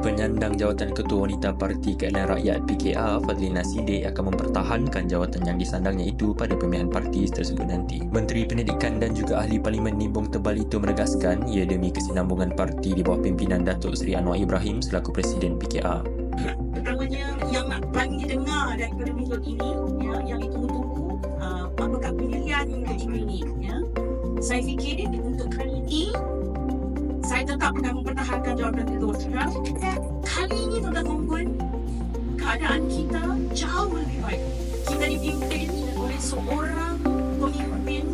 Penyandang jawatan Ketua Wanita Parti Keadilan Rakyat PKR Fadlina Sidik akan mempertahankan jawatan yang disandangnya itu pada pemilihan parti tersebut nanti. Menteri Pendidikan dan juga Ahli Parlimen Nimbung Tebal itu menegaskan ia demi kesinambungan parti di bawah pimpinan Datuk Seri Anwar Ibrahim selaku Presiden PKR. Pertamanya yang paling didengar daripada mulut ini ya, yang ditunggu-tunggu uh, apakah pilihan untuk ini ya. Saya fikir untuk kali saya tetap akan mempertahankan jawatan ketua sekarang. Kali ini tuan-tuan dan puan keadaan kita jauh lebih baik. Kita dipimpin oleh seorang pemimpin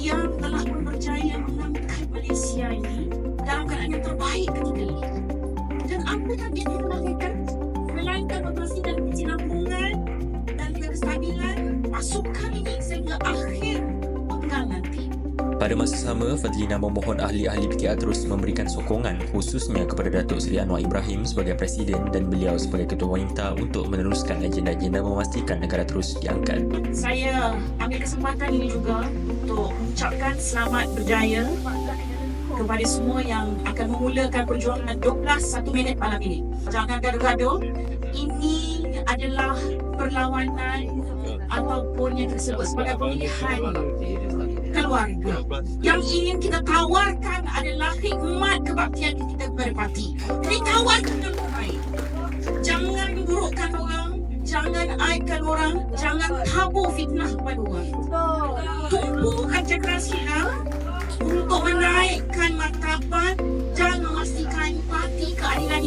yang telah mempercaya mengangkat Malaysia ini dalam keadaan yang terbaik ketika ini. Dan apa yang dia melahirkan melainkan operasi dan kesinambungan dan kestabilan pasukan ini nanti. Pada masa sama, Fadlina memohon ahli-ahli PKR terus memberikan sokongan khususnya kepada Datuk Seri Anwar Ibrahim sebagai Presiden dan beliau sebagai Ketua Wanita untuk meneruskan agenda-agenda memastikan negara terus diangkat. Saya ambil kesempatan ini juga untuk mengucapkan selamat berjaya kepada semua yang akan memulakan perjuangan 12 satu minit malam ini. Jangan gaduh-gaduh. Ini adalah perlawanan ataupun yang disebut sebagai pemilihan keluarga. Yang ingin kita tawarkan adalah hikmat kebaktian kita kepada parti. Jadi tawarkan yang terbaik. Jangan burukkan orang, jangan aibkan orang, jangan tabur fitnah kepada orang. Tumpukan cakra kita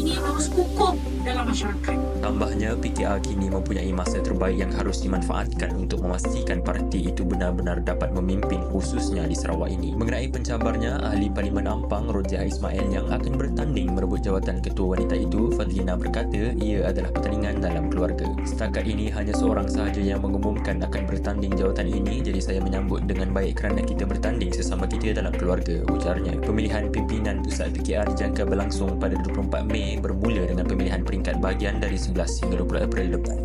ini terus kukuh dalam masyarakat. Tambahnya, PKR kini mempunyai masa terbaik yang harus dimanfaatkan untuk memastikan parti itu benar-benar dapat memimpin khususnya di Sarawak ini. Mengenai pencabarnya, Ahli Parlimen Ampang Roja Ismail yang akan bertanding merebut jawatan Ketua Wanita itu, Fadlina berkata ia adalah pertandingan dalam keluarga. Setakat ini hanya seorang sahaja yang mengumumkan akan bertanding jawatan ini jadi saya menyambut dengan baik kerana kita bertanding sesama kita dalam keluarga, ujarnya. Pemilihan pimpinan pusat PKR dijangka berlangsung pada 24 Mei bermula dengan pemilihan peringkat bahagian dari 11 hingga 20 April depan.